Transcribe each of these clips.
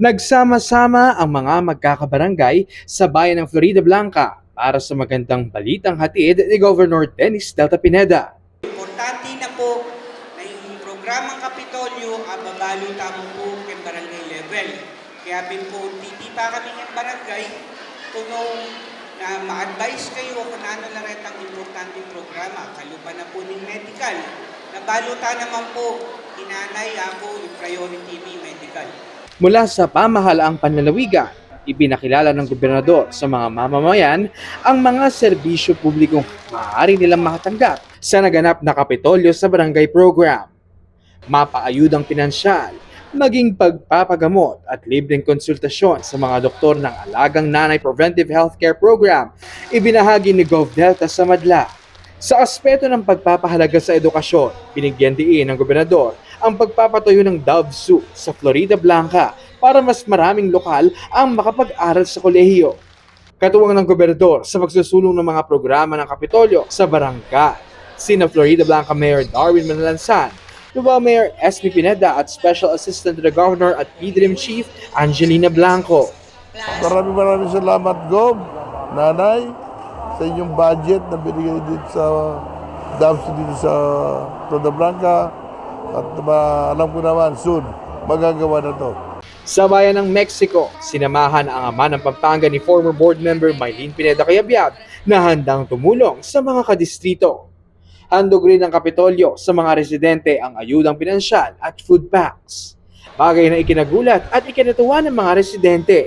Nagsama-sama ang mga magkakabarangay sa bayan ng Florida Blanca para sa magandang balitang hatid ni Governor Dennis Delta Pineda. Importante na po na yung programang Kapitolyo ang babaluta mo po kay barangay level. Kaya bin po titipa kami ng barangay tunong na ma-advise kayo kung ano na rin ang importanteng programa. Kalupa na po ng medical. Nabaluta naman po, inanay ako yung priority ni medical. Mula sa pamahalaang panlalawigan, ipinakilala ng gobernador sa mga mamamayan ang mga serbisyo publikong maaari nilang makatanggap sa naganap na Kapitolyo sa Barangay Program. Mapaayudang pinansyal, maging pagpapagamot at libreng konsultasyon sa mga doktor ng Alagang Nanay Preventive Healthcare Program, ibinahagi ni Gov Delta sa Madla. Sa aspeto ng pagpapahalaga sa edukasyon, binigyan diin ng gobernador ang pagpapatayo ng Dove Zoo sa Florida Blanca para mas maraming lokal ang makapag-aral sa kolehiyo. Katuwang ng gobernador sa pagsusulong ng mga programa ng Kapitolyo sa barangay, sina Florida Blanca Mayor Darwin Manalansan, Nueva Mayor SB Pineda at Special Assistant to the Governor at PDRIM Chief Angelina Blanco. Maraming maraming salamat, Gob, Nanay, sa inyong budget na binigay dito sa dams dito sa Florida Blanca. At ma- alam ko naman, soon, magagawa na to. Sa bayan ng Mexico, sinamahan ang ama ng Pampanga ni former board member Mylene Pineda Cayabyab na handang tumulong sa mga kadistrito. Handog rin ng Kapitolyo sa mga residente ang ayudang pinansyal at food packs. Bagay na ikinagulat at ikinatuwa ng mga residente.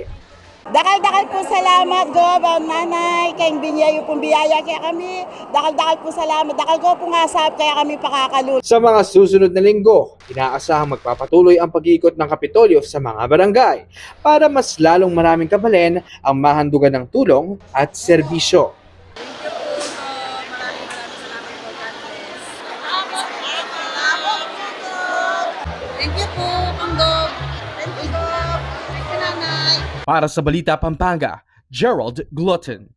Dakal-dakal po salamat, Gob, ang nanay, kayong binyayo pong biyaya kaya kami. Dakal-dakal po salamat, dakal ko po nga sahab kaya kami pakakalul. Sa mga susunod na linggo, inaasahang magpapatuloy ang pag-iikot ng Kapitolyo sa mga barangay para mas lalong maraming kabalen ang mahandugan ng tulong at serbisyo. Para sa Balita Pampanga, Gerald Glutton.